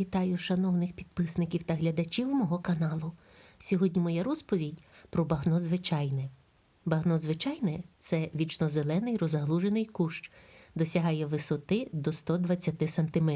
Вітаю шановних підписників та глядачів мого каналу. Сьогодні моя розповідь про багно звичайне. Багно звичайне це вічнозелений розгалужений кущ, досягає висоти до 120 см.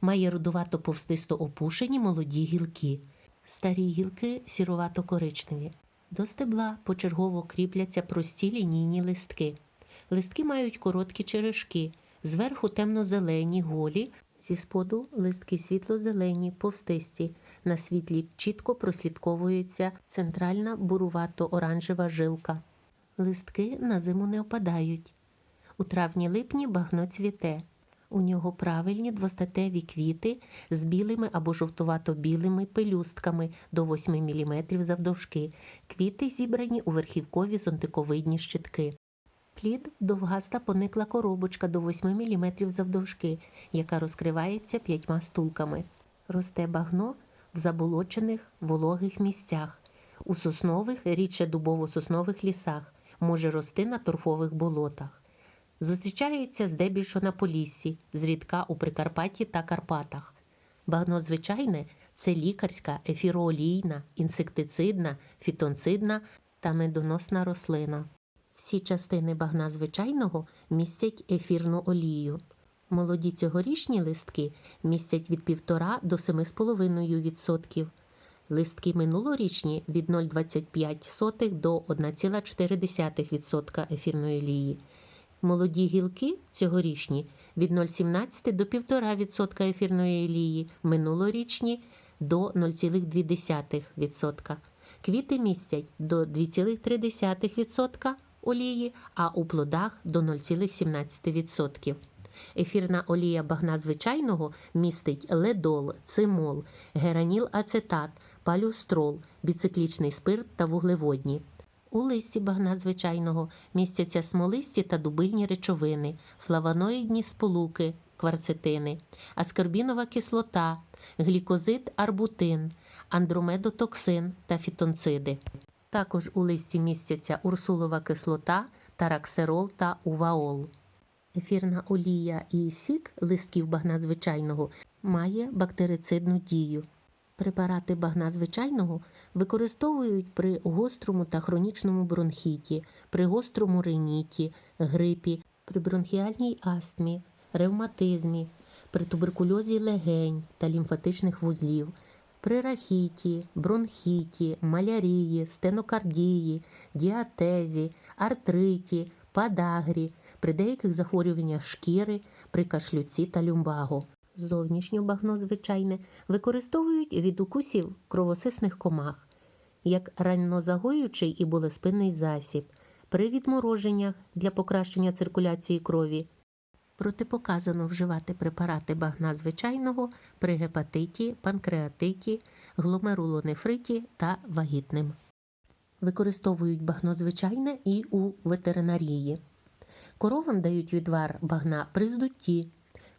Має рудувато повстисто опушені молоді гілки. Старі гілки сірувато-коричневі. До стебла почергово кріпляться прості лінійні листки. Листки мають короткі черешки, зверху темно-зелені, голі, зі споду листки світло-зелені, повстисті. На світлі чітко прослідковується центральна бурувато-оранжева жилка. Листки на зиму не опадають. У травні-липні багно цвіте. У нього правильні двостатеві квіти з білими або жовтувато-білими пелюстками до 8 мм завдовжки. Квіти зібрані у верхівкові зонтиковидні щитки. Плід довгаста поникла коробочка до 8 мм завдовжки, яка розкривається п'ятьма стулками. Росте багно в заболочених вологих місцях, у соснових, рідше дубово-соснових лісах, може рости на торфових болотах. Зустрічається здебільшого на Поліссі, зрідка у Прикарпатті та Карпатах. Багно звичайне це лікарська, ефіроолійна, інсектицидна, фітонцидна та медоносна рослина. Всі частини багна звичайного містять ефірну олію. Молоді цьогорічні листки містять від 1,5 до 7,5%. Листки минулорічні від 0,25 до 1,4% ефірної олії. Молоді гілки цьогорічні від 0,17 до 1,5% ефірної олії, минулорічні до 0,2%. Квіти містять до 2,3% олії, а у плодах до 0,17%. Ефірна олія багна звичайного містить ледол, цимол, гераніл-ацетат, палюстрол, біциклічний спирт та вуглеводні. У листі багна звичайного містяться смолисті та дубильні речовини, флавоноїдні сполуки, кварцетини, аскорбінова кислота, глікозид арбутин, андромедотоксин та фітонциди. Також у листі містяться урсулова кислота, тараксерол та уваол. Ефірна олія і сік листків багна звичайного має бактерицидну дію. Препарати багна звичайного використовують при гострому та хронічному бронхіті, при гострому риніті, грипі, при бронхіальній астмі, ревматизмі, при туберкульозі легень та лімфатичних вузлів, при рахіті, бронхіті, малярії, стенокардії, діатезі, артриті, падагрі, при деяких захворюваннях шкіри, при кашлюці та люмбаго. Зовнішнє багно звичайне використовують від укусів кровосисних комах, як раннозагоюючий і болеспинний засіб, при відмороженнях для покращення циркуляції крові. Протипоказано вживати препарати багна звичайного при гепатиті, панкреатиті, гломерулонефриті та вагітним. Використовують багно звичайне і у ветеринарії. Коровам дають відвар багна при здутті,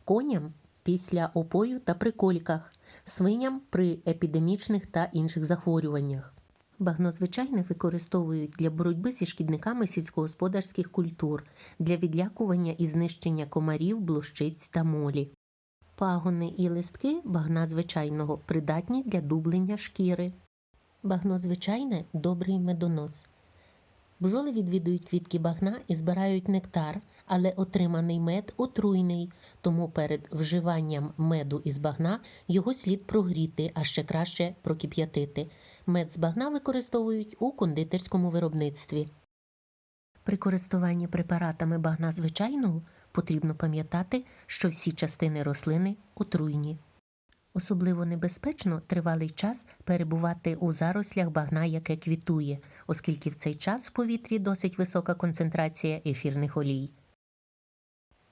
коням після опою та при кольках, свиням при епідемічних та інших захворюваннях. Багно звичайне використовують для боротьби зі шкідниками сільськогосподарських культур, для відлякування і знищення комарів, блощиць та молі. Пагони і листки багна звичайного придатні для дублення шкіри. Багно звичайне добрий медонос. Бджоли відвідують квітки багна і збирають нектар, але отриманий мед отруйний, тому перед вживанням меду із багна його слід прогріти, а ще краще прокип'ятити. Мед з багна використовують у кондитерському виробництві. При користуванні препаратами багна звичайного потрібно пам'ятати, що всі частини рослини отруйні. Особливо небезпечно тривалий час перебувати у зарослях багна, яке квітує, оскільки в цей час в повітрі досить висока концентрація ефірних олій.